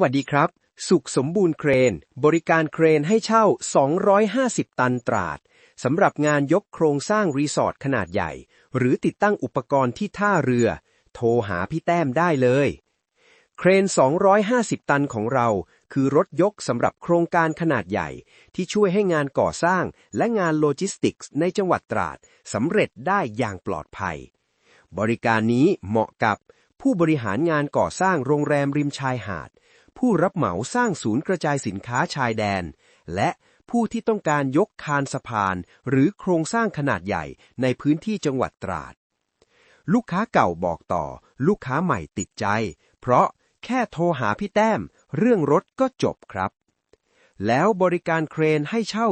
วัสดีครับ สุขสมบูรณ์เครน บริการเครนให้เช่า 250 ตันตราดสำหรับงานยกโครงสร้างรีสอร์ทขนาดใหญ่ หรือติดตั้งอุปกรณ์ที่ท่าเรือ โทรหาพี่แต้มได้เลย เครน 250 ตันของเรา คือรถยกสำหรับโครงการขนาดใหญ่ ที่ช่วยให้งานก่อสร้างและงานโลจิสติกส์ในจังหวัดตราดสำเร็จได้อย่างปลอดภัย บริการนี้เหมาะกับผู้บริหารงานก่อสร้างโรงแรมริมชายหาด ผู้รับเหมาสร้างศูนย์กระจายสินค้าชายแดน และผู้ที่ต้องการยกคานสะพาน หรือโครงสร้างขนาดใหญ่ในพื้นที่จังหวัดตราด ลูกค้าเก่าบอกต่อ ลูกค้าใหม่ติดใจ เพราะแค่โทรหาพี่แต้ม เรื่องรถก็จบครับ แล้วบริการเครนให้เช่า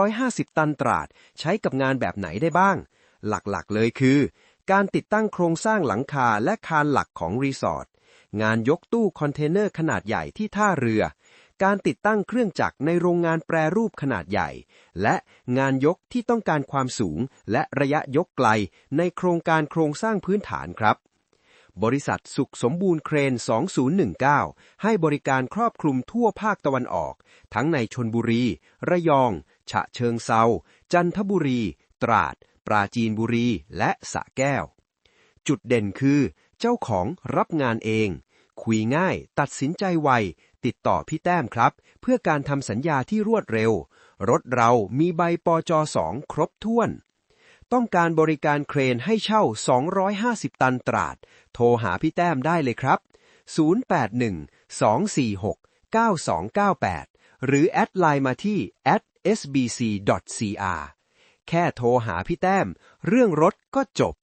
250 ตันตราด ใช้กับงานแบบไหนได้บ้าง หลักๆเลยคือ การติดตั้งโครงสร้างหลังคาและคานหลักของรีสอร์ท งานยกตู้คอนเทนเนอร์ขนาดใหญ่ที่ท่าเรือ การติดตั้งเครื่องจักรในโรงงานแปรรูปขนาดใหญ่ และงานยกที่ต้องการความสูงและระยะยกไกลในโครงการโครงสร้างพื้นฐานครับ บริษัทสุขสมบูรณ์เครน 2019 ให้บริการครอบคลุมทั่วภาคตะวันออก ทั้งในชนบุรี ระยอง ฉะเชิงเซา จันทบุรี ตราด ปราจีนบุรี และสระแก้วจุดเด่นคือ เจ้าของรับงานเอง คุยง่าย ตัดสินใจไว ติดต่อพี่แต้มครับ เพื่อการทำสัญญาที่รวดเร็ว รถเรามีใบปจ2ครบถ้วน ต้องการบริการเครนให้เช่า 250 ตันตราด โทรหาพี่แต้มได้เลยครับ 081-246-9298 หรือแอดไลน์มาที่ @sbc.cr แค่โทรหาพี่แต้ม เรื่องรถก็จบ